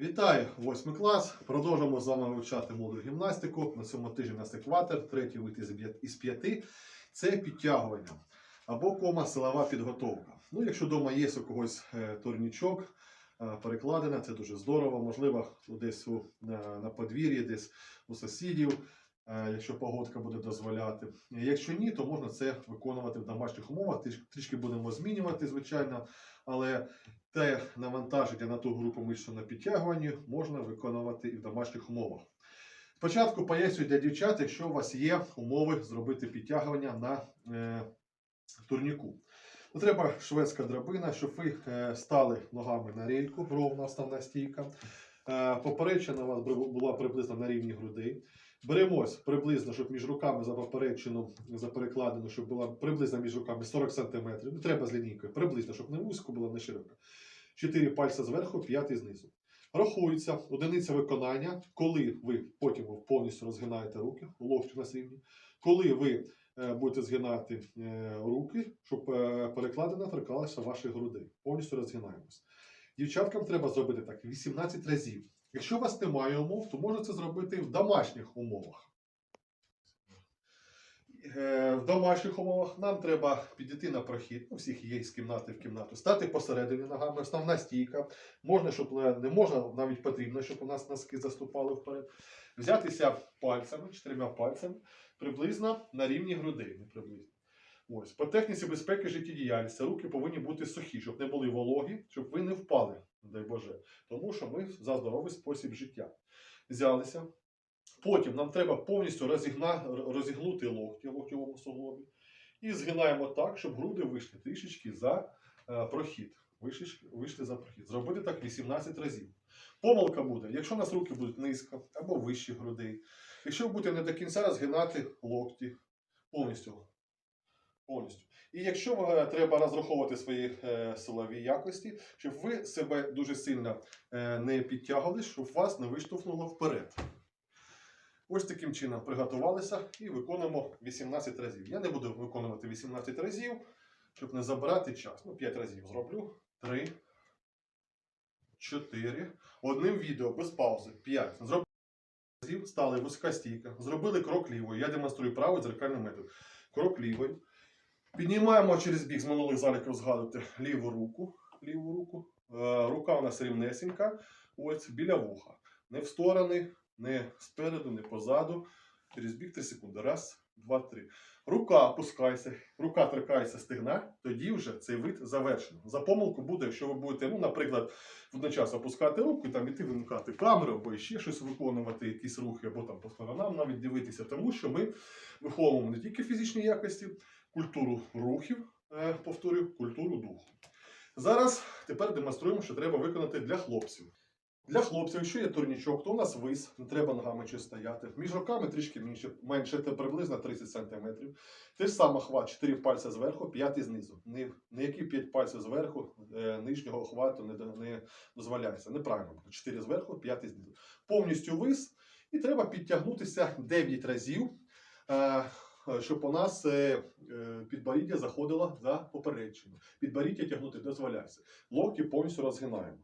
Вітаю, восьмий клас. Продовжуємо з вами вивчати модуль гімнастику. На цьому тижні у нас екватор, третій вид із п'яти. Це підтягування або кома силова підготовка. Ну, якщо вдома є у когось е, турнічок, перекладена, перекладина, це дуже здорово. Можливо, десь у, на, на подвір'ї, десь у сусідів, е, якщо погодка буде дозволяти. Якщо ні, то можна це виконувати в домашніх умовах. Трішки будемо змінювати, звичайно, але те навантаження на ту групу мишць, на підтягуванні, можна виконувати і в домашніх умовах. Спочатку пояснюю для дівчат, якщо у вас є умови зробити підтягування на е, турніку. Ну, треба шведська драбина, щоб ви е, стали ногами на рейку, ровна основна стійка. Е, поперечина у вас була приблизно на рівні грудей. Беремось приблизно, щоб між руками за поперечину, за щоб була приблизно між руками 40 см. Не треба з лінійкою, приблизно, щоб не вузько було, не широко. 4 пальця зверху, 5 знизу. Рахується одиниця виконання, коли ви потім повністю розгинаєте руки, локті у нас рівні. Коли ви е, будете згинати е, руки, щоб е, перекладина торкалася ваших грудей. Повністю розгинаємось. Дівчаткам треба зробити так 18 разів. Якщо у вас немає умов, то можна це зробити в домашніх умовах. Е, В домашніх умовах нам треба підійти на прохід, у всіх є з кімнати в кімнату, стати посередині ногами, основна стійка. Можна, щоб е, не можна, навіть потрібно, щоб у нас носки заступали вперед. Взятися пальцями, чотирма пальцями, приблизно на рівні грудей. Приблизно. Ось. По техніці безпеки життєдіяльності руки повинні бути сухі, щоб не були вологі, щоб ви не впали, дай Боже. Тому що ми за здоровий спосіб життя. Взялися. Потім нам треба повністю розігна, розігнути локті в локтєвому суглобі. І згинаємо так, щоб груди вийшли трішечки за е, прохід. Вийшли, вийшли за прохід. Зробити так 18 разів. Помилка буде, якщо у нас руки будуть низько або вище грудей. Якщо ви будете не до кінця розгинати локті повністю. Повністю. І якщо е, треба розраховувати свої е, силові якості, щоб ви себе дуже сильно е, не підтягували, щоб вас не виштовхнуло вперед. Ось таким чином приготувалися і виконуємо 18 разів. Я не буду виконувати 18 разів, щоб не забирати час. Ну, 5 разів зроблю. 3, 4. Одним відео без паузи. 5. Зробили разів, стали вузька стійка. Зробили крок лівою. Я демонструю правий дзеркальний метод. Крок лівою. Піднімаємо через бік з минулих заліків згадувати ліву руку. Ліву руку. Е, рука у нас рівнесенька. Ось біля вуха. Не в сторони, не спереду, не позаду. Через бік 3 секунди. Раз, два, три. Рука опускається, рука торкається стегна, тоді вже цей вид завершено. За помилку буде, якщо ви будете, ну, наприклад, водночас опускати руку там іти вимикати камеру, або ще щось виконувати, якісь рухи, або там по сторонам навіть дивитися, тому що ми виховуємо не тільки фізичні якості, культуру рухів, е, повторюю, культуру духу. Зараз тепер демонструємо, що треба виконати для хлопців. Для хлопців, якщо є турнічок, то у нас вис, не треба ногами чи стояти. Між руками трішки менше, менше це приблизно 30 см. Те ж саме хват, 4 пальця зверху, 5 знизу. Ні, ніякі 5 пальців зверху, е, нижнього хвату не, не дозволяється. Неправильно. 4 зверху, 5 знизу. Повністю вис. І треба підтягнутися 9 разів, е, щоб у нас е, підборіддя заходило за попередчину. Підборіддя тягнути дозволяється. Локті повністю розгинаємо.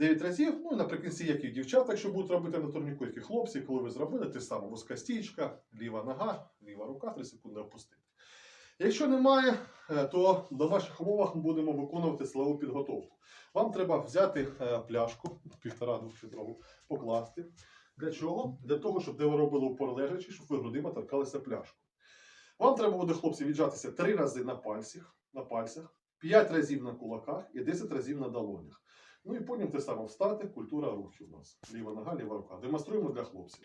9 разів, ну і наприкінці, як і дівчата, якщо будуть робити на турніку, як і хлопці, коли ви зробили, те саме вузька стійка, ліва нога, ліва рука, 3 секунди опустити. Якщо немає, е, то в домашніх умовах ми будемо виконувати силову підготовку. Вам треба взяти е, пляшку, півтора-двох літрову, покласти. Для чого? Для того, щоб де ви робили упор лежачи, щоб ви грудима торкалися пляшку. Вам треба буде, хлопці, віджатися 3 рази на пальцях, на пальцях, 5 разів на кулаках і 10 разів на долонях. Ну і потім те саме встати, культура рухів у нас. Ліва нога, ліва рука. Демонструємо для хлопців.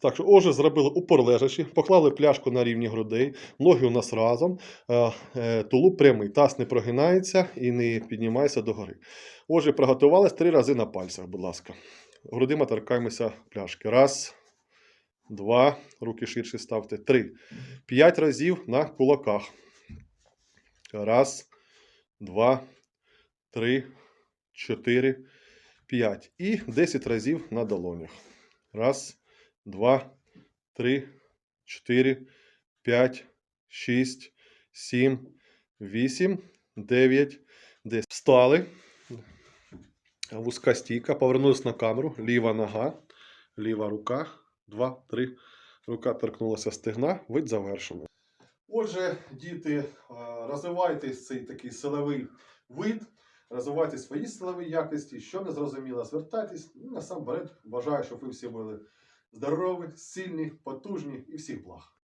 Так що, отже, зробили упор лежачи, поклали пляшку на рівні грудей, ноги у нас разом, е, е, тулуб прямий, таз не прогинається і не піднімається догори. Отже, приготувались три рази на пальцях, будь ласка. Грудима торкаємося пляшки. Раз, два, руки ширше ставте. Три. П'ять разів на кулаках. Раз, два, три, чотири, п'ять. І 10 разів на долонях. Раз, два, три, чотири, п'ять, шість, сім, вісім, дев'ять, десять. Встали. Вузька стійка. Повернулись на камеру. Ліва нога, ліва рука. Два, три. Рука торкнулася стегна. Вид завершено. Отже, діти, розвивайте цей такий силовий вид, розвивайте свої силові якості. Що не зрозуміло, звертайтесь. Ну, насамперед, бажаю, щоб ви всі були здорові, сильні, потужні і всіх благ.